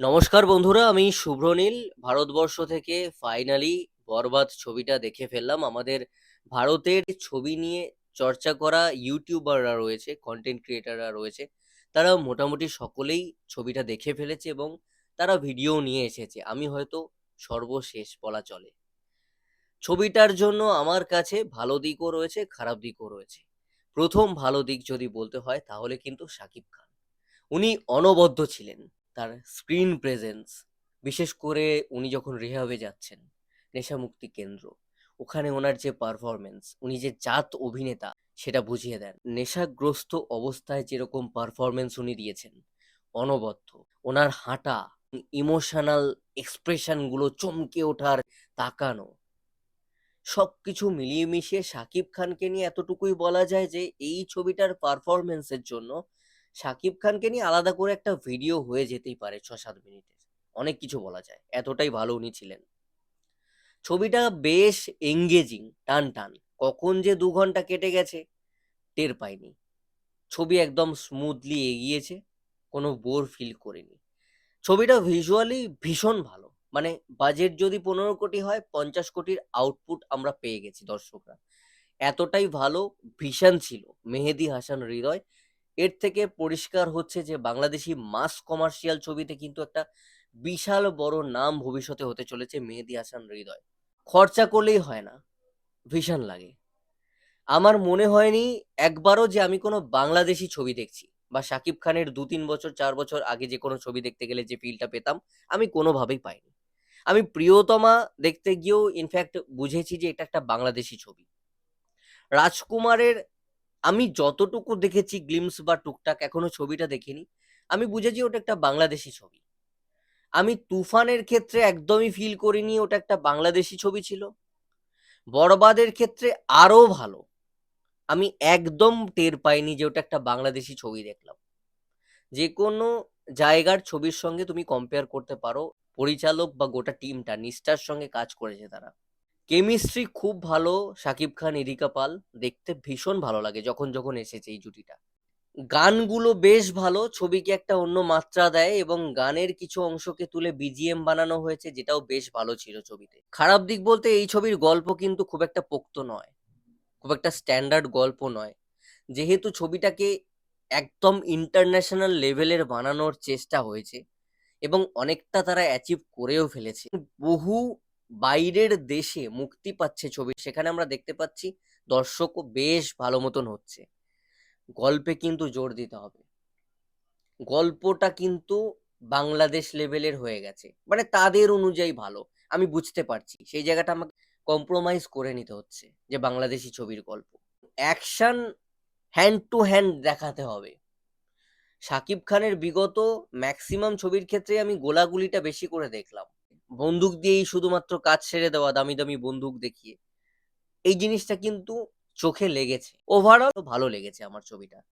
নমস্কার বন্ধুরা, আমি শুভ্রনীল। ভারতবর্ষ থেকে ফাইনালি বরবাদ ছবিটা দেখে ফেললাম। আমাদের ভারতের ছবি নিয়ে চর্চা করা ইউটিউবাররা রয়েছে কন্টেন্ট ক্রিয়েটাররা রয়েছে। তারা মোটামুটি সকলেই ছবিটা দেখে ফেলেছে এবং তারা ভিডিও নিয়ে এসেছে। আমি হয়তো সর্বশেষ বলা চলে। ছবিটার জন্য আমার কাছে ভালো দিকও রয়েছে, খারাপ দিকও রয়েছে। প্রথম ভালো দিক যদি বলতে হয়, তাহলে কিন্তু শাকিব খান। উনি অনবদ্য ছিলেন। তার স্ক্রিন প্রেজেন্স, বিশেষ করে উনি যখন রিহাবে যাচ্ছেন নেশামুক্তি কেন্দ্র, ওখানে ওনার যে পারফরমেন্স উনি যে জাত অভিনেতা, সেটা বুঝিয়ে দেন। নেশাগ্রস্ত অবস্থায় যেরকম পারফরমেন্স উনি দিয়েছেন, অনবদ্য, ওনার হাঁটা ইমোশনাল এক্সপ্রেশনগুলো চমকে ওঠার, তাকানো, সবকিছু মিলিয়ে মিশিয়ে শাকিব খানকে নিয়ে এতটুকুই বলা যায় যে এই ছবিটার পারফরমেন্সের জন্য শাকিব খানকে নিয়ে আলাদা করে একটা ভিডিও হয়ে যেতেই পারে ছ সাত মিনিটের। অনেক কিছু বলা যায়। এতটাই ভালো উনি ছিলেন। ছবিটা বেশ এঙ্গেজিং টান টান। কখন যে দু ঘণ্টা কেটে গেছে, টের পাইনি। ছবি একদম স্মুথলি এগিয়েছে, কোনো বোর ফিল করিনি। ছবিটা ভিজুয়ালি ভীষণ ভালো। মানে বাজেট যদি পনেরো কোটি হয়, পঞ্চাশ কোটির আউটপুট আমরা পেয়ে গেছি দর্শকরা। এতটাই ভালো, ভীষণ ছিল। মেহেদি হাসান হৃদয় এর থেকে পরিষ্কার হচ্ছে যে বাংলাদেশি মাস কমার্শিয়াল ছবিতে কিন্তু একটা বিশাল বড় নাম ভবিষ্যতে হতে চলেছে মেহেদি হাসান হৃদয়। খরচা করলেই হয় না, ভীষণ লাগে। আমার মনে হয়নি একবারও যে আমি কোনো বাংলাদেশি ছবি দেখছি বা শাকিব খানের দু তিন বছর, চার বছর আগে যে কোনো ছবি দেখতে গেলে যে ফিলটা পেতাম, আমি কোনোভাবেই পাইনি। আমি প্রিয়তমা দেখতে গিয়েও ইনফ্যাক্ট বুঝেছি যে এটা একটা বাংলাদেশি ছবি। রাজকুমারের আমি যতটুকু দেখেছি গ্লিমস বা টুকটাক এখনও ছবিটা দেখিনি, আমি বুঝেছি ওটা একটা বাংলাদেশি ছবি। আমি তুফানের ক্ষেত্রে একদমই ফিল করিনি ওটা একটা বাংলাদেশি ছবি ছিল। বরবাদের ক্ষেত্রে আরও ভালো। আমি একদম টের পাইনি যে ওটা একটা বাংলাদেশি ছবি দেখলাম। যে কোনো জায়গার ছবির সঙ্গে তুমি কম্পেয়ার করতে পারো, পরিচালক বা গোটা টিমটা নিষ্ঠার সঙ্গে কাজ করেছে তারা। কেমিস্ট্রি খুব ভালো শাকিব খান এরিকা পাল। দেখতে ভীষণ ভালো লাগে যখন যখন এসেছে এই জুটিটা। গানগুলো বেশ ভালো, ছবিকে একটা অন্য মাত্রা দেয় এবং গানের কিছু অংশকে তুলে বিজিএম বানানো হয়েছে যেটাও বেশ ভালো ছিল ছবিতে। খারাপ দিক বলতে এই ছবির গল্প কিন্তু খুব একটা পোক্ত নয়। খুব একটা স্ট্যান্ডার্ড গল্প নয়। যেহেতু ছবিটাকে একদম ইন্টারন্যাশনাল লেভেলের বানানোর চেষ্টা হয়েছে এবং অনেকটা তারা অ্যাচিভ করেও ফেলেছে। বহু বাইরের দেশে মুক্তি পাচ্ছে ছবি, সেখানে আমরা দেখতে পাচ্ছি দর্শকও বেশ ভালো মতন হচ্ছে। গল্পে কিন্তু জোর দিতে হবে। গল্পটা কিন্তু বাংলাদেশ লেভেলের হয়ে গেছে। মানে তাদের অনুযায়ী ভালো। আমি বুঝতে পারছি। সেই জায়গাটা আমাকে কম্প্রোমাইজ করে নিতে হচ্ছে যে বাংলাদেশি ছবির গল্প। অ্যাকশন হ্যান্ড টু হ্যান্ড দেখাতে হবে। শাকিব খানের বিগত ম্যাক্সিমাম ছবির ক্ষেত্রে আমি গোলাগুলিটা বেশি করে দেখলাম। বন্দুক দিয়েই শুধুমাত্র কাজ সেরে দেওয়া, দামি দামি বন্দুক দেখিয়ে। এই জিনিসটা কিন্তু চোখে লেগেছে। ওভারঅল ভালো লেগেছে আমার ছবিটা।